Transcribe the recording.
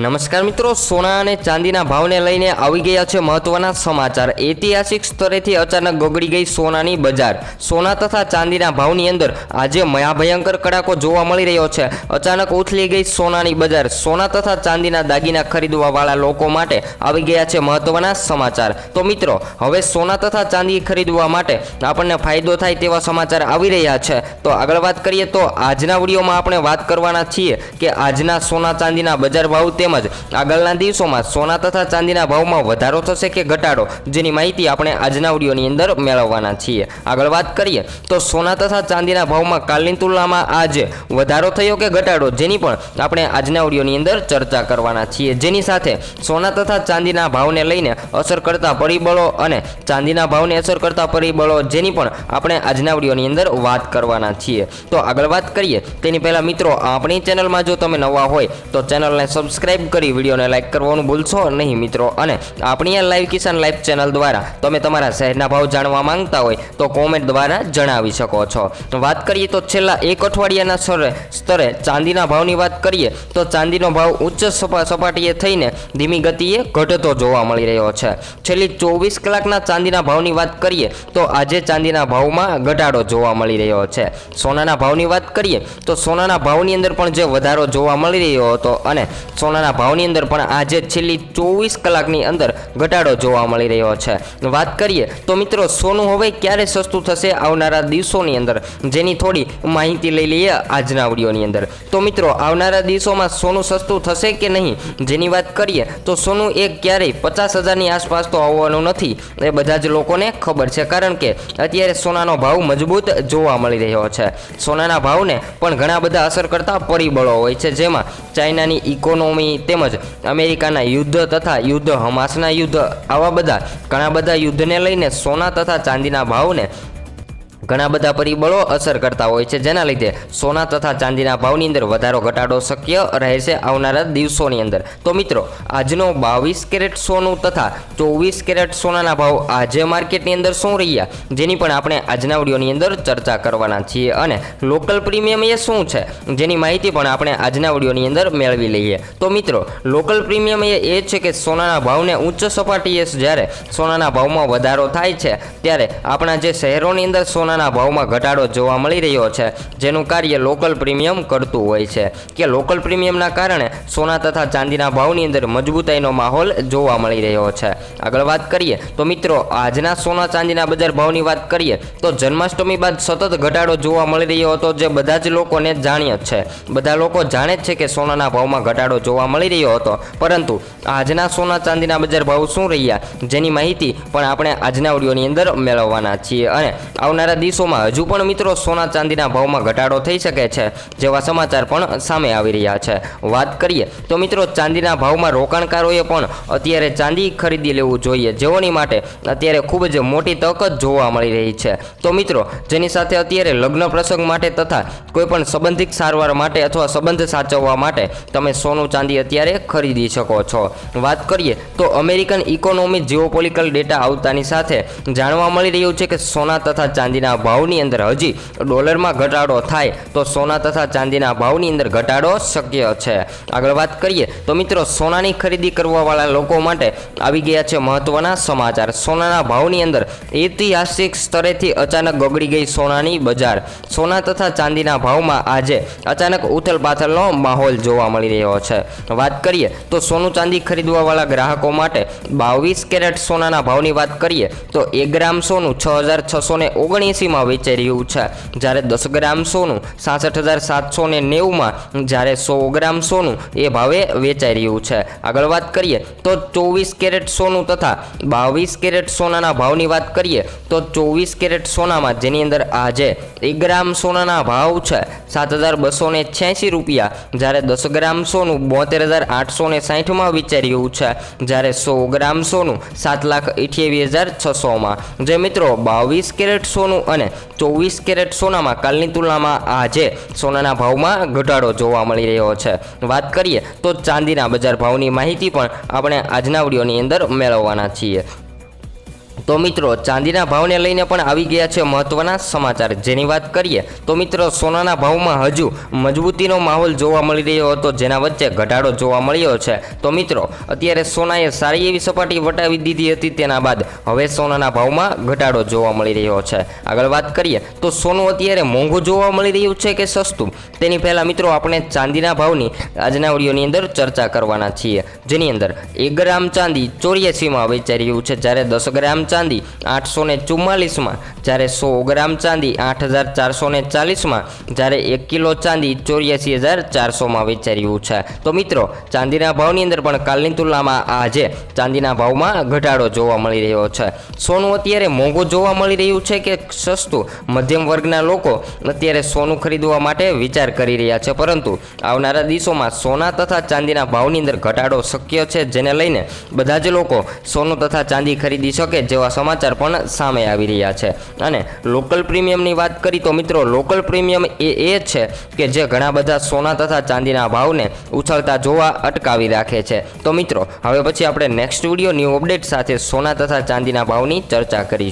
નમસ્કાર મિત્રો, સોના અને ચાંદીના ભાવને લઈને આવી ગયા છે મહત્વના સમાચાર. ઐતિહાસિક સ્તરેથી અચાનક ગગડી ગઈ સોનાની બજાર. સોના તથા ચાંદીના ભાવની અંદર આજે મહાભયંકર કડાકો જોવા મળી રહ્યો છે. અચાનક ઉથલી ગઈ સોનાની બજાર. સોના તથા ચાંદીના દાગીના ખરીદવાવાળા લોકો માટે આવી ગયા છે મહત્વના સમાચાર. તો મિત્રો, હવે સોના તથા ચાંદી ખરીદવા માટે આપણને ફાયદો થાય તેવા સમાચાર આવી રહ્યા છે. તો આગળ વાત કરીએ તો આજના વિડીયોમાં આપણે વાત કરવાના છીએ કે આજના સોના ચાંદીના બજાર ભાવ તેમજ આગળના દિવસોમાં સોના તથા ચાંદીના ભાવમાં વધારો થશે કે ઘટાડો? જેની માહિતી આપણે આજના વિડીયોની અંદર મેળવવાના છીએ. આગળ વાત કરીએ તો સોના તથા ચાંદીના ભાવમાં કાલની તુલનામાં આજે વધારો થયો કે ઘટાડો? જેની પણ આપણે આજના વિડીયોની અંદર ચર્ચા કરવાના છીએ. જેની સાથે સોના તથા ચાંદીના ભાવને લઈને અસર કરતા પરિબળો અને ચાંદીના ભાવને અસર કરતા પરિબળો જેની પણ આપણે આજના વિડીયોની અંદર વાત કરવાના છીએ. તો આગળ વાત કરીએ. તેની પહેલાં મિત્રો, આપણી ચેનલમાં જો તમે નવા હોય તો ચેનલને સબસ્ક્રાઇબ કરી વિડીયોને લાઇક કરવાનું ભૂલશો નહીં મિત્રો. અને આપણી આ લાઈવ કિસાન લાઈવ ચેનલ દ્વારા તમે તમારા શહેરના ભાવ જાણવા માંગતા હોય તો કોમેન્ટ દ્વારા જણાવી શકો છો. વાત કરીએ તો છેલ્લા એક અઠવાડિયાના સ્તરે સ્તરે ચાંદીના ભાવની વાત કરીએ તો ચાંદીનો ભાવ ઉચ્ચ સપાટીએ થઈને ધીમી ગતિએ ઘટતો જોવા મળી રહ્યો છે. છેલ્લી ચોવીસ કલાકના ચાંદીના ભાવની વાત કરીએ તો આજે ચાંદીના ભાવમાં ઘટાડો જોવા મળી રહ્યો છે. સોનાના ભાવની વાત કરીએ તો સોનાના ભાવની અંદર પણ જે વધારો જોવા મળી રહ્યો હતો અને સોનાના ભાવની અંદર પણ આજે છેલ્લી ચોવીસ કલાકની અંદર ઘટાડો જોવા મળી રહ્યો છે. વાત કરીએ તો મિત્રો, સોનું હવે ક્યારે સસ્તું થશે આવનારા દિવસોની અંદર? જેની થોડી માહિતી લઈ લઈએ આજના વિડીયોની અંદર. તો મિત્રો, આવનારા દિવસોમાં સોનું સસ્તું થશે કે નહીં? જેની વાત કરીએ તો સોનું એક ક્યારેય પચાસ હજારની આસપાસ તો આવવાનું નથી. એ બધા જ લોકોને ખબર છે. કારણ કે અત્યારે સોનાનો ભાવ મજબૂત જોવા મળી રહ્યો છે. સોનાના ભાવને પણ ઘણા બધા અસર કરતા પરિબળો હોય છે. જેમાં ચાઇનાની ઇકોનોમી તેમજ અમેરિકાના યુદ્ધ તથા યુદ્ધ હમાસના યુદ્ધ આવા બધા ઘણા બધા યુદ્ધને લઈને સોના તથા ચાંદીના ભાવને ઘણા બધા પરિબળો અસર કરતા હોય છે. જેના લીધે સોના તથા ચાંદીના ભાવની અંદર વધારો ઘટાડો શક્ય રહેશે આવનારા દિવસોની અંદર. તો મિત્રો, આજનો બાવીસ કેરેટ સોનું તથા ચોવીસ કેરેટ સોનાના ભાવ આજે માર્કેટની અંદર શું રહ્યા? જેની પણ આપણે આજના વિડીયોની અંદર ચર્ચા કરવાના છીએ અને લોકલ પ્રીમિયમ એ શું છે? જેની માહિતી પણ આપણે આજના વિડીયોની અંદર મેળવી લઈએ. તો મિત્રો, લોકલ પ્રીમિયમ એ એ છે કે સોનાના ભાવને ઉચ્ચ સપાટીએ જ્યારે સોનાના ભાવમાં વધારો થાય છે, ત્યારે આપણા જે શહેરોની અંદર સોનાના ભાવમાં ઘટાડો જોવા મળી રહ્યો છે, જેનું કાર્ય લોકલ પ્રીમિયમ કરતું હોય છે. કે લોકલ પ્રીમિયમના કારણે સોના તથા ચાંદીના ભાવની અંદર મજબૂતાઈનો માહોલ જોવા મળી રહ્યો છે. આગળ વાત કરીએ, તો મિત્રો, આજના સોના ચાંદીના બજાર ભાવની વાત કરીએ, તો જન્માષ્ટમી બાદ સતત ઘટાડો જોવા મળી રહ્યો હતો, જે બધા જ લોકોને જાણ્ય જ છે. બધા લોકો જાણે જ છે કે સોનાના ભાવમાં ઘટાડો જોવા મળી રહ્યો હતો. પરંતુ આજના સોના ચાંદીના બજાર ભાવ શું રહ્યા, જેની માહિતી પણ આપણે આજના ઓડિયોની અંદર મેળવવાના છીએ. અને આવનારા દિવસોમાં હજુ પણ મિત્રો સોના ચાંદીના ભાવમાં ઘટાડો થઈ શકે છે, જેવા સમાચાર પણ સામે આવી રહ્યા છે. વાત કરીએ તો મિત્રો ચાંદીના ભાવમાં રોકાણકારોએ પણ અત્યારે ચાંદી ખરીદી લેવું જોઈએ. જેઓની માટે અત્યારે ખૂબ જ મોટી તક જ જોવા મળી રહી છે. તો મિત્રો, જેની સાથે અત્યારે લગ્ન પ્રસંગ માટે તથા કોઈપણ સંબંધિત સારવાર માટે અથવા સંબંધ સાચવવા માટે તમે સોનું ચાંદી અત્યારે ખરીદી શકો છો. વાત કરીએ તો અમેરિકન ઇકોનોમી જીઓપોલિકલ ડેટા આવતાની સાથે જાણવા મળી રહ્યું છે કે સોના તથા ચાંદીના ભાવની અંદર હજી ડોલરમાં ઘટાડો થાય તો સોના તથા ચાંદીના ભાવની અંદર ઘટાડો શક્ય છે. આગળ વાત કરીએ તો મિત્રો સોનાની ખરીદી કરવાવાળા લોકો માટે આવી ગયા છે મહત્વના સમાચાર. સોનાના ભાવની અંદર ઐતિહાસિક સ્તરેથી અચાનક ગગડી ગઈ સોનાની બજાર. સોના તથા ચાંદીના ભાવમાં આજે અચાનક ઉથલ પાથલનો માહોલ જોવા મળી રહ્યો છે. વાત કરીએ તો સોનું ચાંદી ખરીદવાવાળા ગ્રાહકો માટે બાવીસ કેરેટ સોનાના ભાવની વાત કરીએ તો એક ગ્રામ સોનું છ હજાર છસો ને ઓગણએંસીમાં વેચાઈ રહ્યું છે. જ્યારે દસ ગ્રામ સોનું સાસઠ હજાર સાતસો ને નેવુંમાં જ્યારે સો ગ્રામ સોનું એ ભાવે વેચાઈ રહ્યું છે. આગળ વાત કરીએ તો ચોવીસ કેરેટ સોનું તથા બાવીસ કેરેટ સોનાના ભાવની વાત કરીએ તો ચોવીસ કેરેટ સોનામાં જેની અંદર આજે એક ગ્રામ સોનાના ભાવ છે સાત હજાર બસો ને છ્યાસી રૂપિયા. જ્યારે દસ ગ્રામ સોનું બોતેર હજાર આઠસો ને સાહીઠમાં વેચાઈ રહ્યું છે. જ્યારે સો ગ્રામ સોનું સાત લાખ અઠ્યાવીસ હજાર છસોમાં. જે મિત્રો, બાવીસ કેરેટ સોનું અને ચોવીસ કેરેટ સોનામાં કાલની તુલનામાં આજે સોનાના ભાવમાં ઘટાડો જોવા મળી રહ્યો છે. વાત કરીએ તો ચાંદીના બજાર ભાવની માહિતી પણ આપણે આજના વિડીયોની અંદર મેળવવાના છીએ. તો મિત્રો, ચાંદીના ભાવને લઈને પણ આવી ગયા છે મહત્વના સમાચાર. જેની વાત કરીએ, તો મિત્રો, સોનાના ભાવમાં હજુ મજબૂતીનો માહોલ જોવા મળી રહ્યો હતો, જેના વચ્ચે ઘટાડો જોવા મળ્યો છે. તો મિત્રો, અત્યારે સોનાએ સારી એવી સપાટી વટાવી દીધી હતી, તેના બાદ હવે સોનાના ભાવમાં ઘટાડો જોવા મળી રહ્યો છે. આગળ વાત કરીએ, તો સોનું અત્યારે મોંઘું જોવા મળી રહ્યું છે કે સસ્તું? તેની પહેલાં મિત્રો, આપણે ચાંદીના ભાવની આજના ઓડિયોની અંદર ચર્ચા કરવાના છીએ. જેની અંદર એક ગ્રામ ચાંદી ચોર્યાસીમાં વેચાઈ રહ્યું છે, જ્યારે દસ ગ્રામ ચાંદી આઠસો ને ચુમ્માલીસમાં, જ્યારે સો ગ્રામ ચાંદી આઠ હજાર ચારસો ને ચાલીસમાં, જ્યારે એક કિલો ચાંદી ચોર્યાસી હજાર ચારસોમાં વેચાયું છે. તો મિત્રો, ચાંદીના ભાવની અંદર પણ કાલની તુલનામાં આજે ચાંદીના ભાવમાં ઘટાડો જોવા મળી રહ્યો છે. સોનું અત્યારે મોંઘું જોવા મળી રહ્યું છે કે સસ્તું? મધ્યમ વર્ગના લોકો અત્યારે સોનું ખરીદવા માટે વિચાર કરી રહ્યા છે. પરંતુ આવનારા દિવસોમાં સોના તથા ચાંદીના ભાવની અંદર ઘટાડો શક્ય છે, જેને લઈને બધા જ લોકો સોનું તથા ચાંદી ખરીદી શકે, જેવા સમાચાર પણ સામે આવી રહ્યા છે. અને લોકલ પ્રીમિયમની વાત કરી તો મિત્રો લોકલ પ્રીમિયમ એ એ છે કે જે ઘણા બધા સોના તથા ચાંદીના ભાવને ઉછળતા જોવા અટકાવી રાખે છે. તો મિત્રો, હવે પછી આપણે નેક્સ્ટ વીડિયો ન્યૂ અપડેટ સાથે સોના તથા ચાંદીના ભાવની ચર્ચા કરીશું.